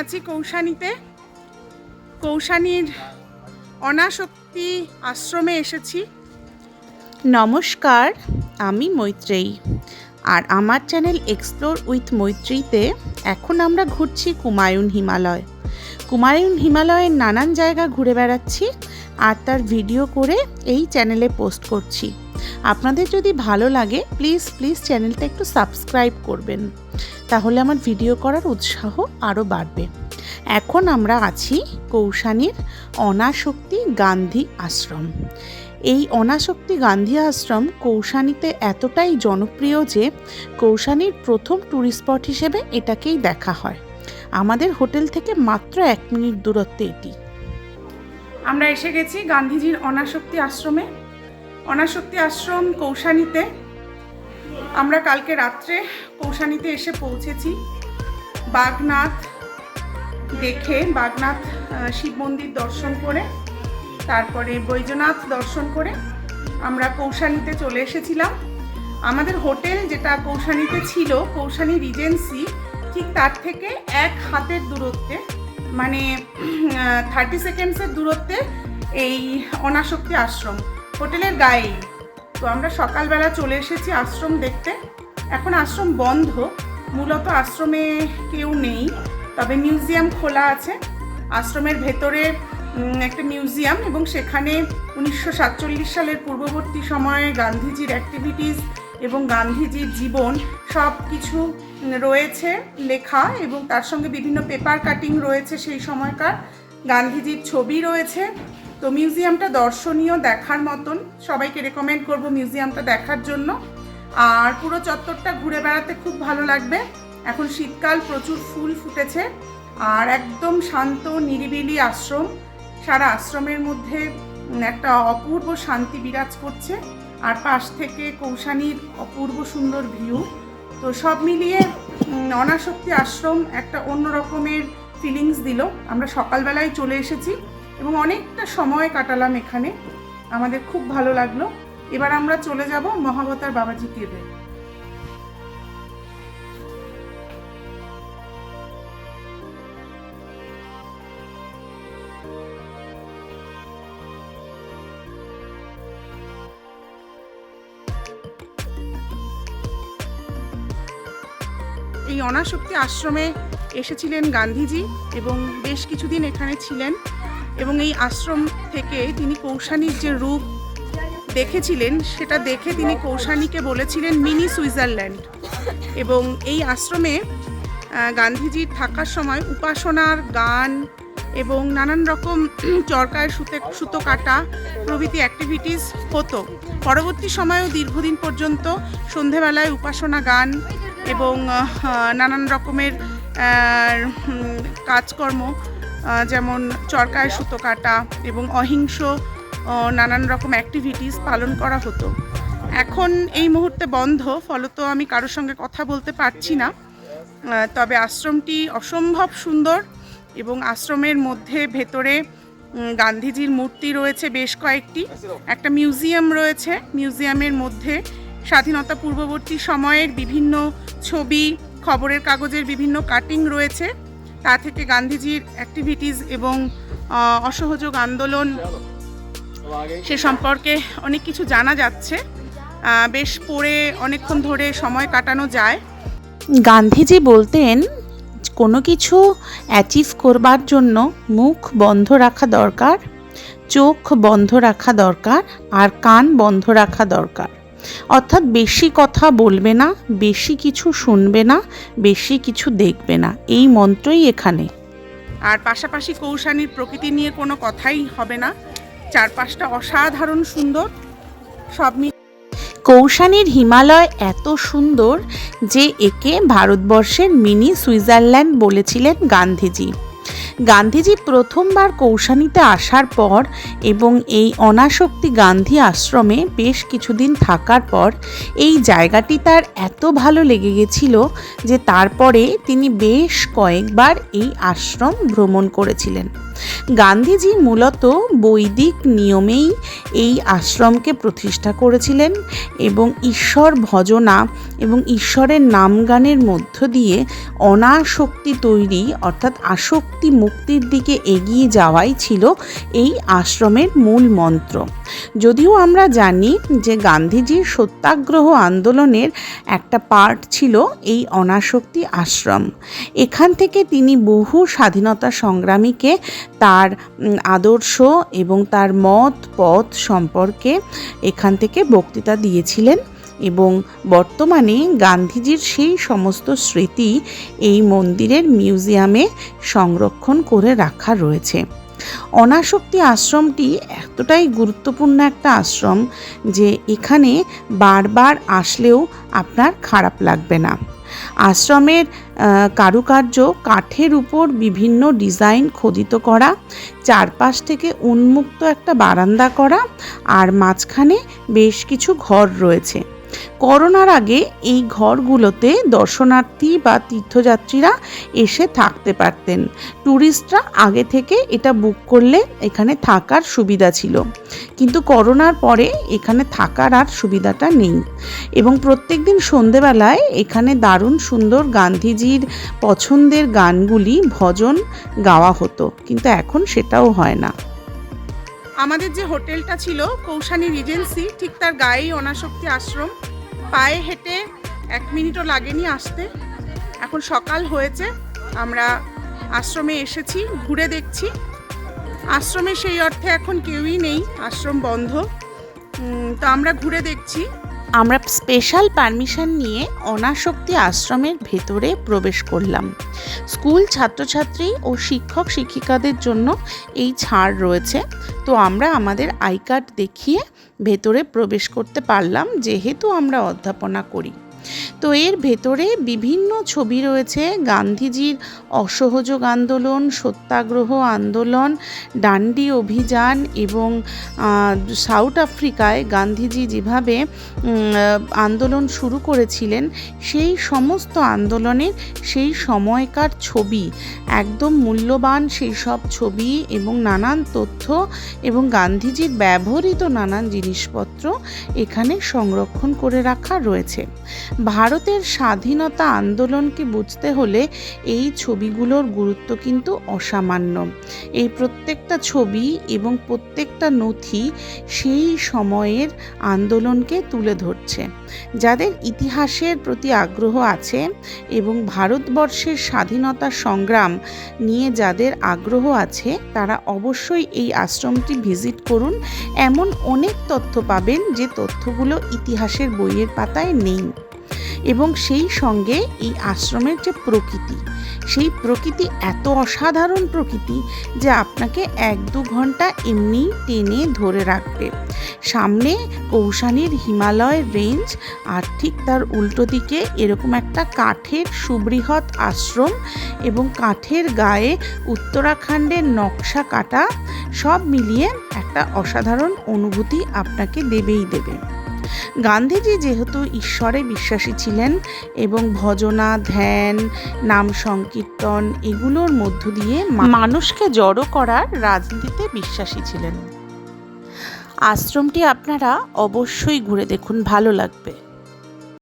আছি কৌশানীতে? কৌশানীর অনাসক্তি আশ্রমে এসেছি। নমস্কার, আমি মৈত্রেয়ী। আর আমার চ্যানেল এক্সপ্লোর উইথ মৈত্রীতে এখন আমরা ঘুরছি কুমায়ুন হিমালয়। কুমায়ুন হিমালয়ের নানান জায়গা ঘুরে বেড়াচ্ছি আর তার ভিডিও করে এই চ্যানেলে পোস্ট করছি। আপনাদের যদি ভালো লাগে, প্লিজ প্লিজ চ্যানেলটা একটু সাবস্ক্রাইব করবেন। তাহলে আমার ভিডিও করার উৎসাহ আরও বাড়বে। এখন আমরা আছি কৌশানীর অনাসক্তি গান্ধী আশ্রম। এই অনাসক্তি গান্ধী আশ্রম কৌশানীতে এতটাই জনপ্রিয় যে কৌশানীর প্রথম ট্যুরিস্ট স্পট হিসেবে এটাকেই দেখা হয়। আমাদের হোটেল থেকে মাত্র এক মিনিট দূরত্বে এটি। আমরা এসে গেছি গান্ধীজির অনাসক্তি আশ্রমে। অনাসক্তি আশ্রম কৌশানীতে আমরা কালকে রাত্রে কৌশানিতে এসে পৌঁছেছি। বাগনাথ দেখে, বাগনাথ শিব মন্দির দর্শন করে, তারপরে বৈদ্যনাথ দর্শন করে আমরা কৌশানিতে চলে এসেছিলাম। আমাদের হোটেল যেটা কৌশানিতে ছিল, কৌশানি রিজেন্সি, ঠিক তার থেকে এক হাতের দূরত্বে মানে থার্টি সেকেন্ডসের দূরত্বে এই অনাসক্তি আশ্রম, হোটেলের গায়েই। তো আমরা সকালবেলা চলে এসেছি আশ্রম দেখতে। এখন আশ্রম বন্ধ, মূলত আশ্রমে কেউ নেই, তবে মিউজিয়াম খোলা আছে। আশ্রমের ভেতরে একটা মিউজিয়াম এবং সেখানে উনিশশো সাতচল্লিশ সালের পূর্ববর্তী সময়ে গান্ধীজির অ্যাক্টিভিটিস এবং গান্ধীজির জীবন সব কিছু রয়েছে লেখা এবং তার সঙ্গে বিভিন্ন পেপার কাটিং রয়েছে সেই সময়কার। গান্ধীজির ছবি রয়েছে। তো মিউজিয়ামটা দর্শনীয় দেখার মতন। সবাইকে রেকমেন্ড করব মিউজিয়ামটা দেখার জন্য। আর পুরো চত্বরটা ঘুরে বেড়াতে খুব ভালো লাগবে। এখন শীতকাল, প্রচুর ফুল ফুটেছে। আর একদম শান্ত, নিরিবিলি আশ্রম। সারা আশ্রমের মধ্যে একটা অপূর্ব শান্তি বিরাজ করছে। আর পাশ থেকে কৌশানীর অপূর্ব সুন্দর ভিউ। তো সব মিলিয়ে অনাসক্তি আশ্রম একটা অন্য রকমের ফিলিংস দিল। আমরা সকালবেলায় চলে এসেছি। এবং অনেকটা সময় কাটালাম এখানে। আমাদের খুব ভালো লাগল। এবার আমরা চলে যাব মহাবতার বাবাজি কেবে এই অনাসক্তি আশ্রমে এসেছিলেন গান্ধীজি এবং বেশ কিছুদিন এখানে ছিলেন। এবং এই আশ্রম থেকে তিনি কৌশানীর যে রূপ দেখেছিলেন, সেটা দেখে তিনি কৌশানীকে বলেছিলেন মিনি সুইজারল্যান্ড। এবং এই আশ্রমে গান্ধীজির থাকার সময় উপাসনার গান এবং নানান রকম চরকায় সুতে, সুতো কাটা প্রভৃতি অ্যাক্টিভিটিস হতো। পরবর্তী সময়েও দীর্ঘদিন পর্যন্ত সন্ধেবেলায় উপাসনা গান এবং নানান রকমের কাজকর্ম যেমন চরকায় সুতো কাটা এবং অহিংস নানান রকম অ্যাক্টিভিটিস পালন করা হতো। এখন এই মুহূর্তে বন্ধ, ফলত আমি কারোর সঙ্গে কথা বলতে পারছি না। তবে আশ্রমটি অসম্ভব সুন্দর এবং আশ্রমের মধ্যে ভেতরে গান্ধীজির মূর্তি রয়েছে বেশ কয়েকটি। একটা মিউজিয়াম রয়েছে, মিউজিয়ামের মধ্যে স্বাধীনতা পূর্ববর্তী সময়ের বিভিন্ন ছবি, খবরের কাগজের বিভিন্ন কাটিং রয়েছে। তা থেকে গান্ধীজির অ্যাক্টিভিটিস এবং অসহযোগ আন্দোলন সে সম্পর্কে অনেক কিছু জানা যাচ্ছে। বেশ পড়ে অনেকক্ষণ ধরে সময় কাটানো যায়। গান্ধীজি বলতেন, কোনো কিছু অ্যাচিভ করবার জন্য মুখ বন্ধ রাখা দরকার, চোখ বন্ধ রাখা দরকার, আর কান বন্ধ রাখা দরকার। অর্থাৎ বেশি কথা বলবে না বেশি কিছু শুনবে না বেশি কিছু দেখবে না। এই মন্ত্রই এখানে। আর পাশাপাশি কৌশানীর প্রকৃতি নিয়ে কোনো কথাই হবে না। চারপাশটা অসাধারণ সুন্দর। সব কৌশানীর হিমালয় এত সুন্দর যে একে ভারতবর্ষের মিনি সুইজারল্যান্ড বলেছিলেন গান্ধীজি। গান্ধীজি প্রথমবার কৌশানিতে আসার পর এবং এই অনাসক্তি গান্ধী আশ্রমে বেশ কিছুদিন থাকার পর এই জায়গাটি তার এত ভালো লেগে গেছিল যে তারপরে তিনি বেশ কয়েকবার এই আশ্রম ভ্রমণ করেছিলেন। গান্ধীজি মূলত বৈদিক নিয়মেই এই আশ্রমকে প্রতিষ্ঠা করেছিলেন এবং ঈশ্বর ভজনা এবং ঈশ্বরের নামগানের মধ্য দিয়ে অনাসক্তি তৈরি অর্থাৎ আসক্তি মুক্তির দিকে এগিয়ে যাওয়াই ছিল এই আশ্রমের মূল মন্ত্র। যদিও আমরা জানি যে গান্ধীজির সত্যাগ্রহ আন্দোলনের একটা পার্ট ছিল এই অনাসক্তি আশ্রম। এখান থেকে তিনি বহু স্বাধীনতা সংগ্রামীকে তার আদর্শ এবং তার মত পথ সম্পর্কে এখান থেকে বক্তৃতা দিয়েছিলেন এবং বর্তমানে গান্ধীজির সেই সমস্ত স্মৃতি এই মন্দিরের মিউজিয়ামে সংরক্ষণ করে রাখা রয়েছে। অনাসক্তি আশ্রমটি এতটাই গুরুত্বপূর্ণ একটা আশ্রম যে এখানে বারবার আসলেও আপনার খারাপ লাগবে না। আশ্রমের কারুকার্য, কাঠের উপর বিভিন্ন ডিজাইন খোদিত করা, চারপাশ থেকে উন্মুক্ত একটা বারান্দা করা, আর মাঝখানে বেশ কিছু ঘর রয়েছে। করোনার আগে এই ঘরগুলোতে দর্শনার্থী বা তীর্থযাত্রীরা এসে থাকতে পারতেন। ট্যুরিস্টরা আগে থেকে এটা বুক করলে এখানে থাকার সুবিধা ছিল। কিন্তু করোনার পরে এখানে থাকার আর সুবিধাটা নেই। এবং প্রত্যেক দিন সন্ধেবেলায় এখানে দারুণ সুন্দর গান্ধীজির পছন্দের গানগুলি ভজন গাওয়া হতো। কিন্তু এখন সেটাও হয় না। আমাদের যে হোটেলটা ছিল, কৌশানী রিজেন্সি, ঠিক তার গায়েই অনাশক্তি আশ্রম। পায়ে হেঁটে এক মিনিটও লাগেনি আসতে। এখন সকাল হয়েছে, আমরা আশ্রমে এসেছি, ঘুরে দেখছি। আশ্রমে সেই অর্থে এখন কেউই নেই, আশ্রম বন্ধ। তো আমরা ঘুরে দেখছি। আমরা স্পেশাল পারমিশন নিয়ে অনাশক্তি আশ্রমের ভেতরে প্রবেশ করলাম। স্কুল ছাত্রছাত্রী ও শিক্ষক শিক্ষিকাদের জন্য এই ছাড় রয়েছে। তো আমরা আমাদের আই কার্ড দেখিয়ে ভেতরে প্রবেশ করতে পারলাম, যেহেতু আমরা অধ্যাপনা করি। তো এর ভেতরে বিভিন্ন ছবি রয়েছে। গান্ধীজির অসহযোগ আন্দোলন, সত্যাগ্রহ আন্দোলন, ডান্ডি অভিযান এবং সাউথ আফ্রিকায় গান্ধীজি যেভাবে আন্দোলন শুরু করেছিলেন, সেই সমস্ত আন্দোলনের সেই সময়কার ছবি, একদম মূল্যবান সেই সব ছবি এবং নানান তথ্য এবং গান্ধীজির ব্যবহৃত নানান জিনিসপত্র এখানে সংরক্ষণ করে রাখা রয়েছে। ভারতের স্বাধীনতা আন্দোলনকে বুঝতে হলে এই ছবিগুলোর গুরুত্ব কিন্তু অসামান্য। এই প্রত্যেকটা ছবি এবং প্রত্যেকটা নথি সেই সময়ের আন্দোলনকে তুলে ধরছে। যাদের ইতিহাসের প্রতি আগ্রহ আছে এবং ভারতবর্ষের স্বাধীনতা সংগ্রাম নিয়ে যাদের আগ্রহ আছে, তারা অবশ্যই এই আশ্রমটি ভিজিট করুন। এমন অনেক তথ্য পাবেন যে তথ্যগুলো ইতিহাসের বইয়ের পাতায় নেই। এবং সেই সঙ্গে এই আশ্রমের যে প্রকৃতি, সেই প্রকৃতি এত অসাধারণ প্রকৃতি যে আপনাকে এক দু ঘণ্টা এমনি টেনে ধরে রাখবে। সামনে কৌশানীর হিমালয় রেঞ্জ আর ঠিক তার উল্টো দিকে এরকম একটা কাঠের সুবৃহৎ আশ্রম এবং কাঠের গায়ে উত্তরাখণ্ডের নকশা কাটা সব মিলিয়ে একটা অসাধারণ অনুভূতি আপনাকে দেবেই দেবে। গান্ধীজি যেহেতু ঈশ্বরে বিশ্বাসী ছিলেন এবং ভজনা, ধ্যান, নাম সংকীর্তন এগুলোর মধ্য দিয়ে মানুষকে জড়ো করার রাজনীতিতে বিশ্বাসী ছিলেন। আশ্রমটি আপনারা অবশ্যই ঘুরে দেখুন, ভালো লাগবে।